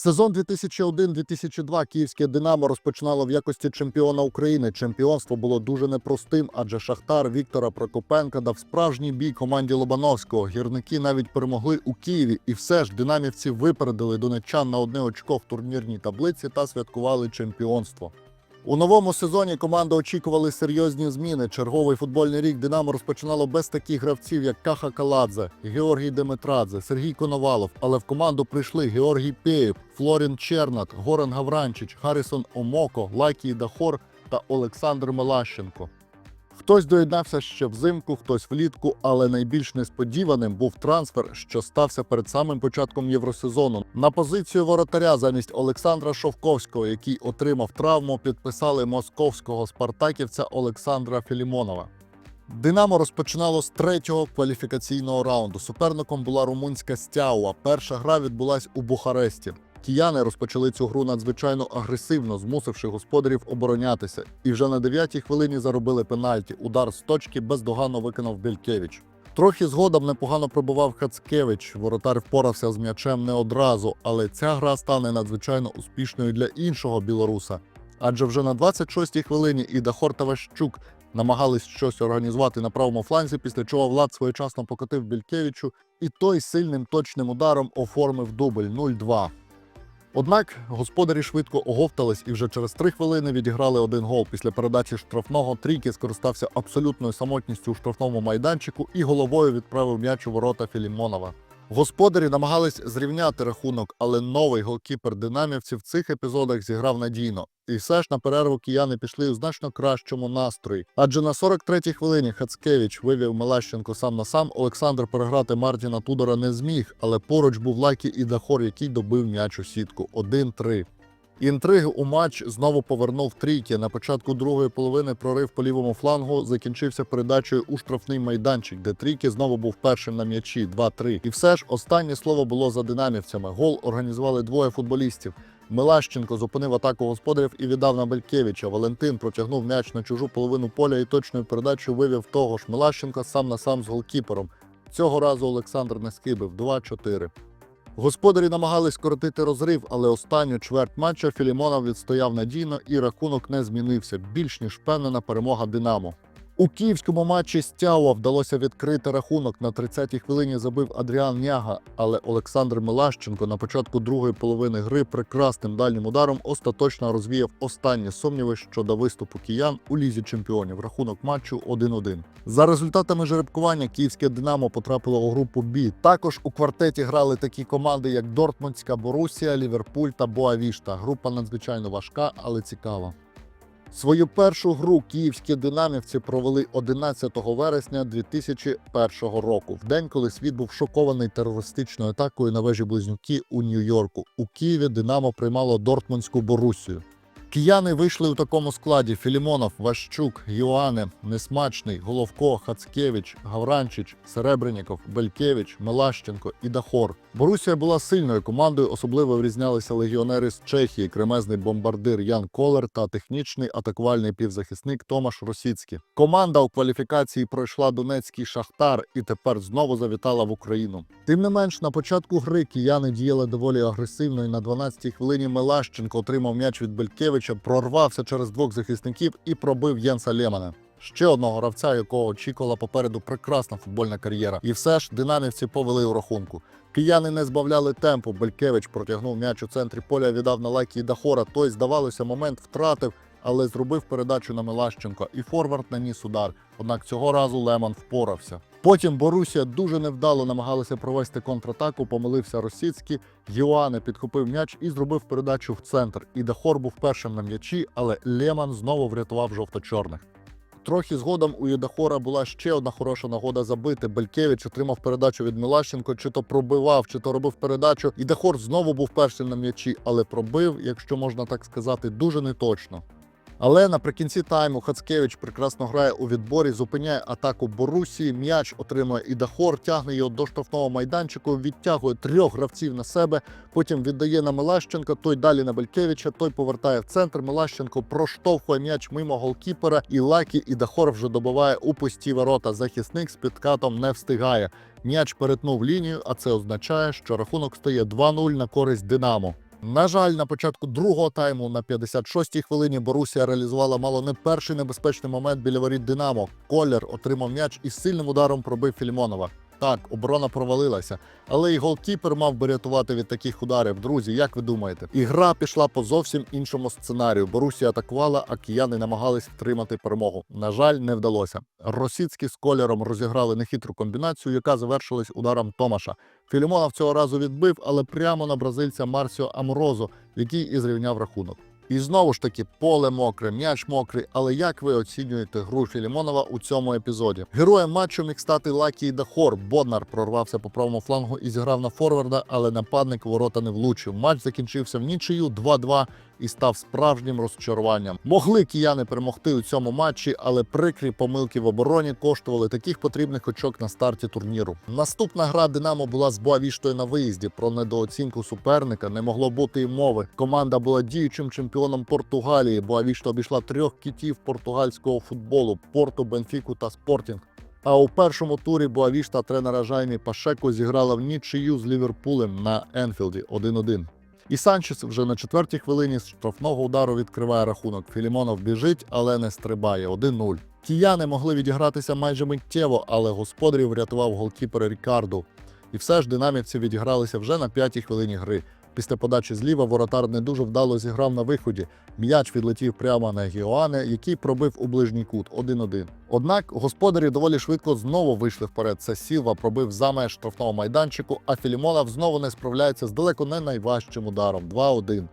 Сезон 2001-2002 київське Динамо розпочинало в якості чемпіона України. Чемпіонство було дуже непростим, адже Шахтар Віктора Прокопенка дав справжній бій команді Лобановського. Гірники навіть перемогли у Києві, і все ж динамівці випередили донеччан на одне очко в турнірній таблиці та святкували чемпіонство. У новому сезоні команда очікували серйозні зміни. Черговий футбольний рік Динамо розпочинало без таких гравців, як Каха Каладзе, Георгій Демитрадзе, Сергій Коновалов. Але в команду прийшли Георгій Пєєв, Флорін Чернат, Горан Гавранчич, Харрісон Омоко, Лакій Дахор та Олександр Мелащенко. Хтось доєднався ще взимку, хтось влітку, але найбільш несподіваним був трансфер, що стався перед самим початком євросезону. На позицію воротаря замість Олександра Шовковського, який отримав травму, підписали московського спартаківця Олександра Філімонова. Динамо розпочинало з третього кваліфікаційного раунду. Суперником була румунська Стяуа. Перша гра відбулась у Бухаресті. Кияни розпочали цю гру надзвичайно агресивно, змусивши господарів оборонятися. І вже на дев'ятій хвилині заробили пенальті. Удар з точки бездоганно виконав Белькевич. Трохи згодом непогано пробував Хацкевич. Воротар впорався з м'ячем не одразу, але ця гра стане надзвичайно успішною для іншого білоруса. Адже вже на 26-й хвилині і Дахор та намагались щось організувати на правому фланзі, після чого Влад своєчасно покотив Белькевичу, і той сильним точним ударом оформив дубль 0-2. Однак господарі швидко оговтались і вже через три хвилини відіграли один гол. Після передачі штрафного трійки скористався абсолютною самотністю у штрафному майданчику і головою відправив м'яч у ворота Філімонова. Господарі намагались зрівняти рахунок, але новий голкіпер динамівців в цих епізодах зіграв надійно. І все ж на перерву кияни пішли у значно кращому настрої. Адже на 43-й хвилині Хацкевич вивів Мелащенко сам на сам. Олександр переграти Мартіна Тудора не зміг, але поруч був Лакі і Дахор, який добив м'яч у сітку. 1-3. Інтриги у матч знову повернув трійки. На початку другої половини прорив по лівому флангу закінчився передачею у штрафний майданчик, де трійки знову був першим на м'ячі 2-3. І все ж останнє слово було за динамівцями. Гол організували двоє футболістів. Мелащенко зупинив атаку господарів і віддав на Белькевича. Валентин протягнув м'яч на чужу половину поля і точною передачею вивів того ж Мелащенка сам на сам з голкіпером. Цього разу Олександр не скибив 2-4. Господарі намагались скоротити розрив, але останню чверть матча Філімонов відстояв надійно і рахунок не змінився. Більш ніж впевнена перемога Динамо. У київському матчі Стяуа вдалося відкрити рахунок. На 30-й хвилині забив Адріан Няга, але Олександр Мелащенко на початку другої половини гри прекрасним дальнім ударом остаточно розвіяв останні сумніви щодо виступу киян у лізі чемпіонів. Рахунок матчу 1-1. За результатами жеребкування київське Динамо потрапило у групу Бі. Також у квартеті грали такі команди, як Дортмундська Борусія, Ліверпуль та Боавішта. Група надзвичайно важка, але цікава. Свою першу гру київські динамівці провели 11 вересня 2001 року, в день, коли світ був шокований терористичною атакою на вежі близнюки у Нью-Йорку. У Києві Динамо приймало Дортмундську Борусію. Кияни вийшли у такому складі: Філімонов, Ващук, Йоане, Несмачний, Головко, Хацкевич, Гавранчич, Серебреніков, Белькевич, Мелащенко і Дахор. Борусія була сильною командою, особливо врізнялися легіонери з Чехії, кремезний бомбардир Ян Колер та технічний атакувальний півзахисник Томаш Росіцький. Команда у кваліфікації пройшла Донецький Шахтар і тепер знову завітала в Україну. Тим не менш, на початку гри кияни діяли доволі агресивно. І на 12-й хвилині Мелащенко отримав м'яч від Белькевича, прорвався через двох захисників і пробив Єнса Лемана. Ще одного гравця, якого очікувала попереду прекрасна футбольна кар'єра. І все ж динамівці повели у рахунку. Кияни не збавляли темпу. Белькевич протягнув м'яч у центрі поля, віддав на лайки Дахора. Той, здавалося, момент втратив, але зробив передачу на Мелащенко, і форвард наніс удар. Однак цього разу Лемон впорався. Потім Борусія дуже невдало намагалася провести контратаку, помилився Росіцький. Йоане підхопив м'яч і зробив передачу в центр. І Дахор був першим на м'ячі, але Леман знову врятував жовто-чорних. Трохи згодом у Єдахора була ще одна хороша нагода забити. Белькевич отримав передачу від Милащенко, чи то пробивав, чи то робив передачу. І Дахор знову був першим на м'ячі, але пробив, якщо можна так сказати, дуже неточно. Але наприкінці тайму Хацкевич прекрасно грає у відборі, зупиняє атаку Борусії. М'яч отримує і Дахор, тягне його до штрафного майданчику, відтягує трьох гравців на себе. Потім віддає на Мелащенка, той далі на Белькевича, той повертає в центр. Мелащенко проштовхує м'яч мимо голкіпера, і Лакі і Дахор вже добиває у пусті ворота. Захисник з підкатом не встигає. М'яч перетнув лінію, а це означає, що рахунок стає 2-0 на користь Динамо. На жаль, на початку другого тайму на 56-й хвилині Борусія реалізувала мало не перший небезпечний момент біля воріт Динамо. Колер отримав м'яч і сильним ударом пробив Філімонова. Так, оборона провалилася, але і голкіпер мав би рятувати від таких ударів. Друзі, як ви думаєте? Ігра пішла по зовсім іншому сценарію. Борусія атакувала, а кияни намагались втримати перемогу. На жаль, не вдалося. Росіцькі з колером розіграли нехитру комбінацію, яка завершилась ударом Томаша. Філімонов цього разу відбив, але прямо на бразильця Марсіо Аморозо, який і зрівняв рахунок. І знову ж таки, поле мокре, м'яч мокрий. Але як ви оцінюєте гру Філімонова у цьому епізоді? Героєм матчу міг стати Лакій Дахор. Боднар прорвався по правому флангу і зіграв на форварда, але нападник ворота не влучив. Матч закінчився в нічию 2-2 і став справжнім розчаруванням. Могли кияни перемогти у цьому матчі, але прикрі помилки в обороні коштували таких потрібних очок на старті турніру. Наступна гра Динамо була з Боавіштою на виїзді. Про недооцінку суперника не могло бути й мови. Команда була діючим чемпіоном Португалії. Боавішта обійшла трьох кітів португальського футболу Порту, Бенфіку та Спортінг. А у першому турі Боавішта тренера Жаймі Пашеко зіграла в нічию з Ліверпулем на Енфілді 1-1. І Санчес вже на четвертій хвилині з штрафного удару відкриває рахунок. Філімонов біжить, але не стрибає 1-0. Кияни могли відігратися майже миттєво, але господарів врятував голкіпер Рікарду. І все ж динамівці відігралися вже на п'ятій хвилині гри. Після подачі зліва воротар не дуже вдало зіграв на виході. М'яч відлетів прямо на Гіоане, який пробив у ближній кут 1-1. Однак господарі доволі швидко знову вийшли вперед. Це Сілва пробив за меж штрафного майданчику, а Філімонов знову не справляється з далеко не найважчим ударом 2-1.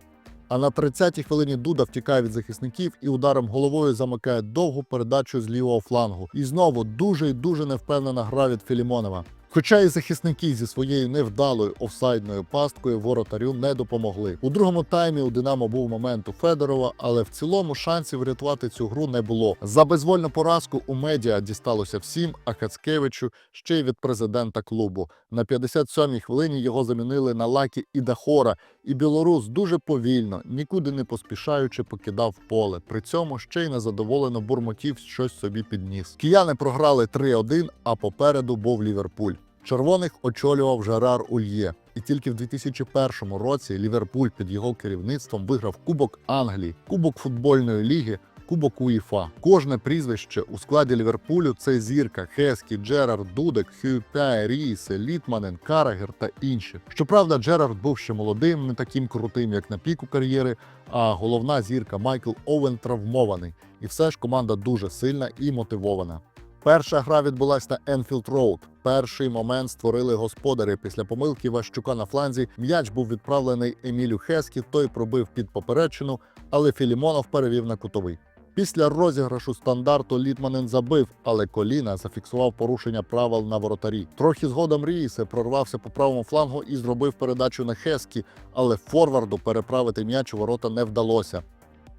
А на 30-й хвилині Дуда втікає від захисників і ударом головою замикає довгу передачу з лівого флангу. І знову дуже і дуже невпевнена гра від Філімонова. Хоча і захисники зі своєю невдалою офсайдною пасткою воротарю не допомогли. У другому таймі у Динамо був момент у Федорова, але в цілому шансів врятувати цю гру не було. За безвольну поразку у медіа дісталося всім, а Хацкевичу ще й від президента клубу. На 57-й хвилині його замінили на лакі і Дахора, і білорус дуже повільно, нікуди не поспішаючи, покидав поле. При цьому ще й незадоволено бурмотів щось собі підніс. Кияни програли 3-1, а попереду був Ліверпуль. Червоних очолював Жерар Ульє. І тільки в 2001 році Ліверпуль під його керівництвом виграв Кубок Англії, Кубок футбольної ліги, Кубок УЄФА. Кожне прізвище у складі Ліверпулю це зірка, Хескі, Джерард, Дудек, Хюпе, Рісе, Літманен, Карагер та інші. Щоправда, Джерард був ще молодим, не таким крутим, як на піку кар'єри. А головна зірка Майкл Овен травмований. І все ж команда дуже сильна і мотивована. Перша гра відбулася на Енфілд Роуд. Перший момент створили господарі. Після помилки Ващука на фланзі м'яч був відправлений Емілю Хескі, той пробив під поперечину, але Філімонов перевів на кутовий. Після розіграшу стандарту Літманен забив, але коліна зафіксував порушення правил на воротарі. Трохи згодом Ріїсе прорвався по правому флангу і зробив передачу на Хескі, але форварду переправити м'яч у ворота не вдалося.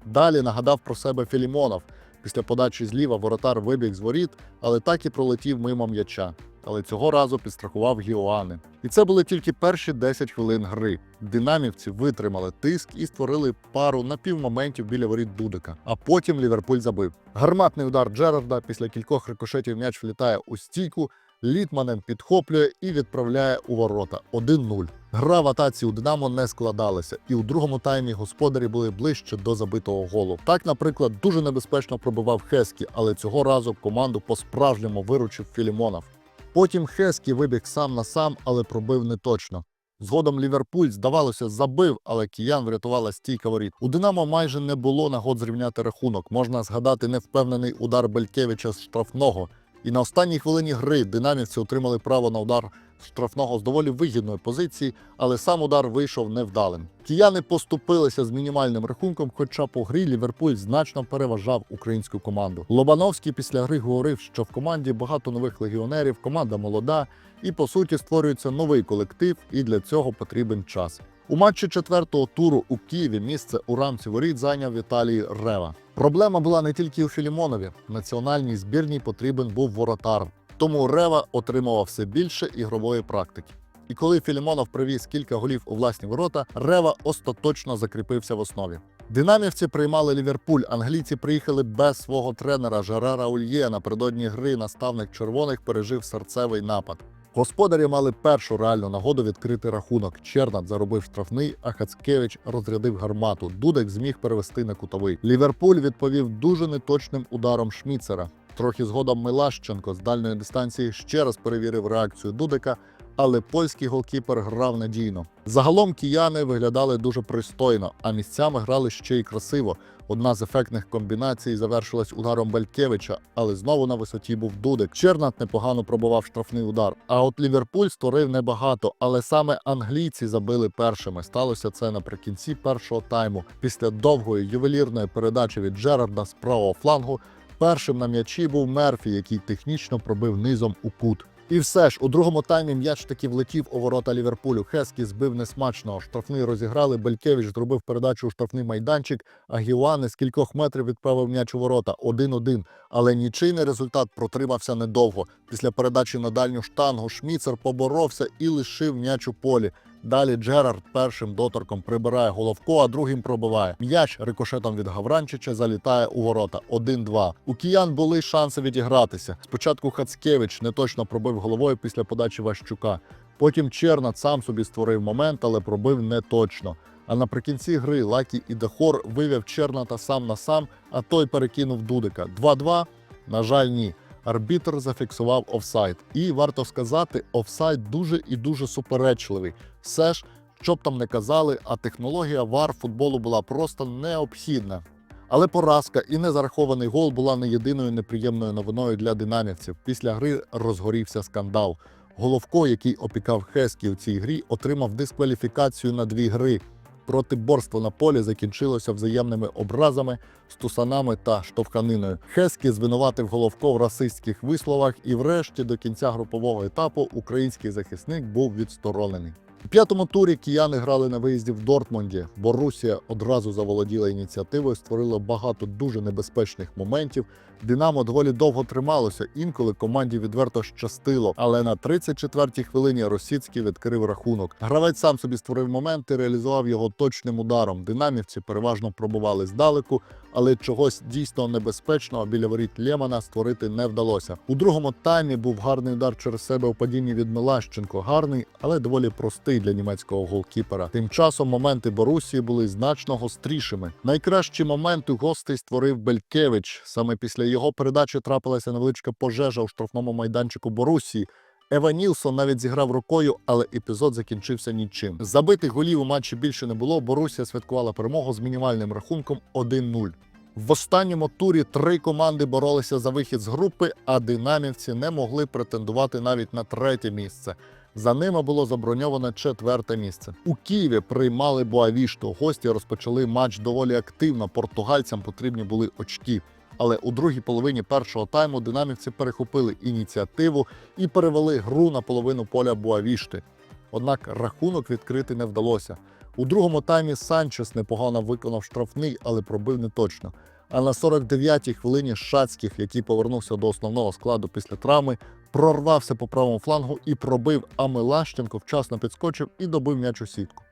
Далі нагадав про себе Філімонов. Після подачі зліва воротар вибіг з воріт, але так і пролетів мимо м'яча. Але цього разу підстрахував Гіоани. І це були тільки перші 10 хвилин гри. Динамівці витримали тиск і створили пару напівмоментів біля воріт Дудика. А потім Ліверпуль забив. Гарматний удар Джерарда після кількох рикошетів м'яч влітає у стійку. Літманен підхоплює і відправляє у ворота 1-0. Гра в атаці у Динамо не складалася, і у другому таймі господарі були ближче до забитого голу. Так, наприклад, дуже небезпечно пробивав Хескі, але цього разу команду по-справжньому виручив Філімонов. Потім Хескі вибіг сам на сам, але пробив не точно. Згодом Ліверпуль, здавалося, забив, але киян врятувала стійка воріт. У Динамо майже не було нагод зрівняти рахунок. Можна згадати невпевнений удар Белькевича з штрафного. І на останній хвилині гри динамівці отримали право на удар штрафного з доволі вигідної позиції, але сам удар вийшов невдалим. Кияни поступилися з мінімальним рахунком, хоча по грі Ліверпуль значно переважав українську команду. Лобановський після гри говорив, що в команді багато нових легіонерів, команда молода, і по суті створюється новий колектив, і для цього потрібен час. У матчі четвертого туру у Києві місце у рамці воріт зайняв Віталій Рева. Проблема була не тільки у Філімонові. Національній збірній потрібен був воротар. Тому Рева отримував все більше ігрової практики. І коли Філімонов привіз кілька голів у власні ворота, Рева остаточно закріпився в основі. Динамівці приймали Ліверпуль. Англійці приїхали без свого тренера Жерара Ульє. Напередодні гри наставник червоних пережив серцевий напад. Господарі мали першу реальну нагоду відкрити рахунок. Чернат заробив штрафний, а Хацкевич розрядив гармату. Дудек зміг перевести на кутовий. Ліверпуль відповів дуже неточним ударом Шміцера. Трохи згодом Милащенко з дальної дистанції ще раз перевірив реакцію Дудека, але польський голкіпер грав надійно. Загалом кияни виглядали дуже пристойно, а місцями грали ще й красиво. Одна з ефектних комбінацій завершилась ударом Белькевича, але знову на висоті був Дудек. Чернат непогано пробував штрафний удар. А от Ліверпуль створив небагато, але саме англійці забили першими. Сталося це наприкінці першого тайму. Після довгої ювелірної передачі від Джерарда з правого флангу. Першим на м'ячі був Мерфі, який технічно пробив низом у кут. І все ж у другому таймі м'яч таки влетів у ворота Ліверпулю. Хескі збив несмачно. Штрафний розіграли. Белькевич зробив передачу у штрафний майданчик. А Гіуане з кількох метрів відправив м'яч у ворота 1-1. Але нічийний результат протримався недовго. Після передачі на дальню штангу Шміцер поборовся і лишив м'яч у полі. Далі Джерард першим доторком прибирає головко, а другим пробиває. М'яч рикошетом від Гавранчича залітає у ворота 1-2. У киян були шанси відігратися. Спочатку Хацкевич неточно пробив головою після подачі Ващука. Потім Чернат сам собі створив момент, але пробив неточно. А наприкінці гри Лакі і Дехор вивів Черната сам на сам, а той перекинув Дудика. 2-2? На жаль, ні. Арбітр зафіксував офсайд. І варто сказати, офсайд дуже і дуже суперечливий. Все ж, що б там не казали, а технологія вар футболу була просто необхідна. Але поразка і незарахований гол була не єдиною неприємною новиною для динамівців. Після гри розгорівся скандал. Головко, який опікав Хескі у цій грі, отримав дискваліфікацію на дві гри. Протиборство на полі закінчилося взаємними образами, стусанами та штовханиною. Хескі звинуватив Головко в расистських висловах, і врешті до кінця групового етапу український захисник був відсторонений. У п'ятому турі кияни грали на виїзді в Дортмунді. Борусія одразу заволоділа ініціативою, створила багато дуже небезпечних моментів. Динамо доволі довго трималося, інколи команді відверто щастило. Але на 34-й хвилині Росіцький відкрив рахунок. Гравець сам собі створив момент і реалізував його точним ударом. Динамівці переважно пробували здалеку, але чогось дійсно небезпечного біля воріт Лємана створити не вдалося. У другому таймі був гарний удар через себе у падінні від Милащенко. Гарний, але доволі простий для німецького голкіпера. Тим часом моменти Борусії були значно гострішими. Найкращі моменти гостей створив Белькевич. Саме після його передачі трапилася невеличка пожежа у штрафному майданчику Борусії. Ева Нілсон навіть зіграв рукою, але епізод закінчився нічим. Забитих голів у матчі більше не було. Борусія святкувала перемогу з мінімальним рахунком 1-0. В останньому турі три команди боролися за вихід з групи, а динамівці не могли претендувати навіть на третє місце. За ними було заброньоване четверте місце. У Києві приймали Боавішту. Гості розпочали матч доволі активно. Португальцям потрібні були очки. Але у другій половині першого тайму динамівці перехопили ініціативу і перевели гру на половину поля Буавішти. Однак рахунок відкрити не вдалося. У другому таймі Санчес непогано виконав штрафний, але пробив неточно. А на 49-й хвилині Шацьких, який повернувся до основного складу після травми, прорвався по правому флангу і пробив, а Милащенко вчасно підскочив і добив м'яч у сітку.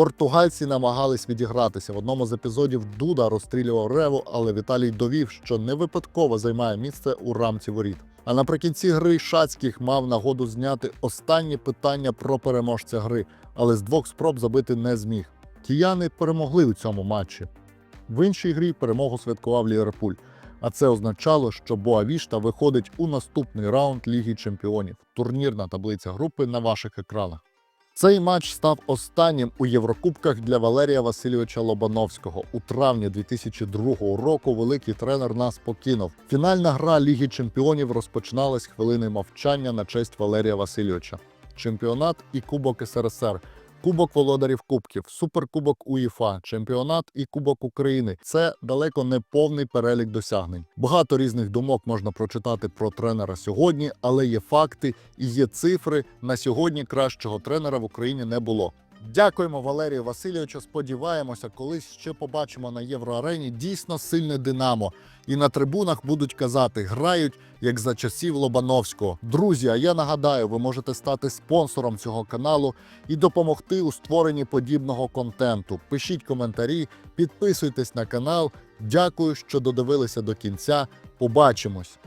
Португальці намагались відігратися. В одному з епізодів Дуда розстрілював реву, але Віталій довів, що не випадково займає місце у рамці воріт. А наприкінці гри Шацьких мав нагоду зняти останні питання про переможця гри, але з двох спроб забити не зміг. Кияни перемогли у цьому матчі. В іншій грі перемогу святкував Ліверпуль. А це означало, що Боавішта виходить у наступний раунд Ліги Чемпіонів. Турнірна таблиця групи на ваших екранах. Цей матч став останнім у Єврокубках для Валерія Васильовича Лобановського. У травні 2002 року великий тренер нас покинув. Фінальна гра Ліги Чемпіонів розпочиналась хвилини мовчання на честь Валерія Васильовича. Чемпіонат і Кубок СРСР. Кубок володарів Кубків, Суперкубок УЄФА, чемпіонат і Кубок України це далеко не повний перелік досягнень. Багато різних думок можна прочитати про тренера сьогодні, але є факти і є цифри. На сьогодні кращого тренера в Україні не було. Дякуємо Валерію Васильовичу. Сподіваємося, колись ще побачимо на Євроарені дійсно сильне Динамо. І на трибунах будуть казати, грають як за часів Лобановського. Друзі, а я нагадаю, ви можете стати спонсором цього каналу і допомогти у створенні подібного контенту. Пишіть коментарі, підписуйтесь на канал. Дякую, що додивилися до кінця. Побачимось!